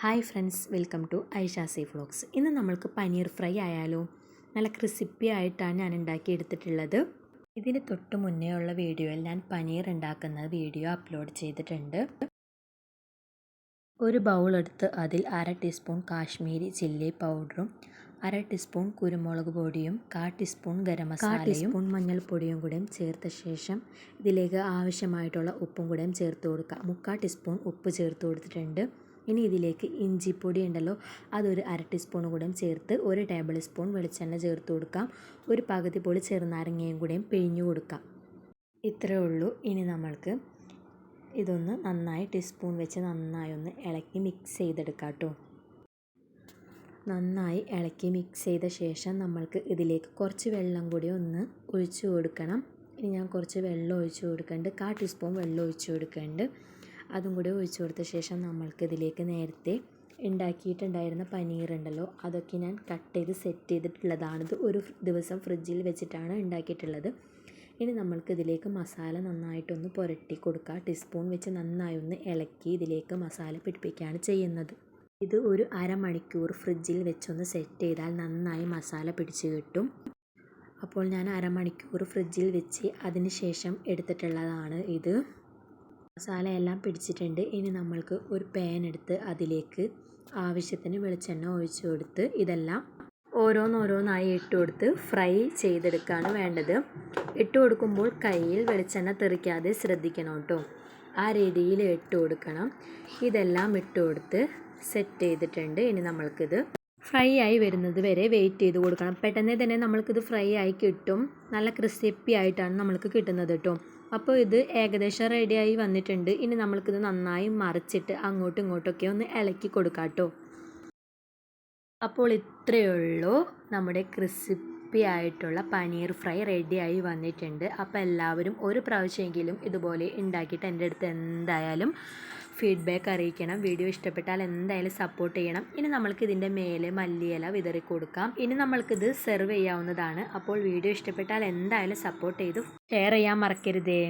Hi friends welcome to ഐഷാസി vlogs. ഇന്ന് നമ്മൾക്ക് paneer fry ആയാലോ? നല്ല ക്രിസിപ്പി ആയിട്ടാണ് ഞാൻ ഉണ്ടാക്കി എടുത്തിട്ടുള്ളത്. ഇതിന് തൊട്ട് മുന്നേ ഉള്ള വീഡിയോയിൽ ഞാൻ പനീർ ഉണ്ടാക്കുന്ന വീഡിയോ അപ്ലോഡ് ചെയ്തിട്ടുണ്ട്. ഒരു ബൗൾ എടുത്ത് അതിൽ അര ടീസ്പൂൺ കാശ്മീരി ചില്ലി പൗഡറും അര ടീസ്പൂൺ കുരുമുളക് പൊടിയും കാ ടീസ്പൂൺ ഗരം മസാലയും ടീസ്പൂൺ മഞ്ഞൾപ്പൊടിയും കൂടെയും ചേർത്ത ശേഷം ഇതിലേക്ക് ആവശ്യമായിട്ടുള്ള ഉപ്പും കൂടെയും ചേർത്ത് കൊടുക്കുക മുക്കാൽ ടീസ്പൂൺ ഉപ്പ് ചേർത്ത് കൊടുത്തിട്ടുണ്ട്. ഇനി ഇതിലേക്ക് ഇഞ്ചിപ്പൊടി ഉണ്ടല്ലോ അതൊരു അര ടീസ്പൂൺ കൂടെയും ചേർത്ത് ഒരു ടേബിൾ സ്പൂൺ വെളിച്ചെണ്ണ ചേർത്ത് കൊടുക്കാം. ഒരു പകുതി പൊളി ചെറുനാരങ്ങയും കൂടെയും പിഴിഞ്ഞു കൊടുക്കാം. ഇത്രയേ ഉള്ളൂ. ഇനി നമ്മൾക്ക് ഇതൊന്ന് നന്നായി ടീസ്പൂൺ വെച്ച് നന്നായി ഒന്ന് ഇളക്കി മിക്സ് ചെയ്തെടുക്കാം കേട്ടോ. നന്നായി ഇളക്കി മിക്സ് ചെയ്ത ശേഷം നമ്മൾക്ക് ഇതിലേക്ക് കുറച്ച് വെള്ളം കൂടി ഒന്ന് ഒഴിച്ചു കൊടുക്കണം. ഇനി ഞാൻ കുറച്ച് വെള്ളം ഒഴിച്ചു കൊടുക്കുന്നുണ്ട്. കാ ടീസ്പൂൺ വെള്ളം ഒഴിച്ചു കൊടുക്കുന്നുണ്ട്. അതും കൂടി ഒഴിച്ചു കൊടുത്ത ശേഷം നമ്മൾക്ക് ഇതിലേക്ക് നേരത്തെ ഉണ്ടാക്കിയിട്ടുണ്ടായിരുന്ന പനീർ ഉണ്ടല്ലോ അതൊക്കെ ഞാൻ കട്ട് ചെയ്ത് സെറ്റ് ചെയ്തിട്ടുള്ളതാണ് ഇത് ഒരു ദിവസം ഫ്രിഡ്ജിൽ വെച്ചിട്ടാണ് ഉണ്ടാക്കിയിട്ടുള്ളത്. ഇനി നമ്മൾക്ക് ഇതിലേക്ക് മസാല നന്നായിട്ടൊന്ന് പുരട്ടി കൊടുക്കുക. ടീസ്പൂൺ വെച്ച് നന്നായി ഒന്ന് ഇളക്കി ഇതിലേക്ക് മസാല പിടിപ്പിക്കുകയാണ് ചെയ്യുന്നത്. ഇത് ഒരു അരമണിക്കൂർ ഫ്രിഡ്ജിൽ വെച്ചൊന്ന് സെറ്റ് ചെയ്താൽ നന്നായി മസാല പിടിച്ച് കിട്ടും. അപ്പോൾ ഞാൻ അരമണിക്കൂർ ഫ്രിഡ്ജിൽ വെച്ച് അതിന് ശേഷം എടുത്തിട്ടുള്ളതാണ് ഇത്. മസാല എല്ലാം പിടിച്ചിട്ടുണ്ട്. ഇനി നമ്മൾക്ക് ഒരു പാൻ എടുത്ത് അതിലേക്ക് ആവശ്യത്തിന് വെളിച്ചെണ്ണ ഒഴിച്ചു കൊടുത്ത് ഇതെല്ലാം ഓരോന്നോരോന്നായി ഇട്ട് കൊടുത്ത് ഫ്രൈ ചെയ്തെടുക്കുകയാണ് വേണ്ടത്. ഇട്ട് കൊടുക്കുമ്പോൾ കയ്യിൽ വെളിച്ചെണ്ണ തെറിക്കാതെ ശ്രദ്ധിക്കണം കേട്ടോ ആ രീതിയിൽ ഇട്ട് കൊടുക്കണം. ഇതെല്ലാം ഇട്ട് കൊടുത്ത് സെറ്റ് ചെയ്തിട്ടുണ്ട്. ഇനി നമ്മൾക്കിത് ഫ്രൈ ആയി വരുന്നത് വരെ വെയിറ്റ് ചെയ്ത് കൊടുക്കണം. പെട്ടെന്ന് തന്നെ നമ്മൾക്കിത് ഫ്രൈ ആയി കിട്ടും. നല്ല ക്രിസ്പി ആയിട്ടാണ് നമ്മൾക്ക് കിട്ടുന്നത് കേട്ടോ അപ്പോൾ ഇത് ഏകദേശം റെഡിയായി വന്നിട്ടുണ്ട്. ഇനി നമ്മൾക്കിത് നന്നായി മറിച്ചിട്ട് അങ്ങോട്ടും ഇങ്ങോട്ടൊക്കെ ഒന്ന് ഇളക്കി കൊടുക്കാം കേട്ടോ അപ്പോൾ ഇത്രയേ ഉള്ളൂ. നമ്മുടെ ക്രിസ്പി ആയിട്ടുള്ള പനീർ ഫ്രൈ റെഡിയായി വന്നിട്ടുണ്ട്. അപ്പോൾ എല്ലാവരും ഒരു പ്രാവശ്യമെങ്കിലും ഇതുപോലെ ഉണ്ടാക്കിയിട്ട് എന്റെ അടുത്ത് എന്തായാലും ഫീഡ്ബാക്ക് അറിയിക്കണം. വീഡിയോ ഇഷ്ടപ്പെട്ടാൽ എന്തായാലും സപ്പോർട്ട് ചെയ്യണം. ഇനി നമ്മൾക്ക് ഇതിന്റെ മേലെ മല്ലിയില വിതറി കൊടുക്കാം. ഇനി നമ്മൾക്കിത് സെർവ് ചെയ്യാവുന്നതാണ്. അപ്പോൾ വീഡിയോ ഇഷ്ടപ്പെട്ടാൽ എന്തായാലും സപ്പോർട്ട് ചെയ്ത്. ഷെയർ ചെയ്യാൻ മറക്കരുതേ.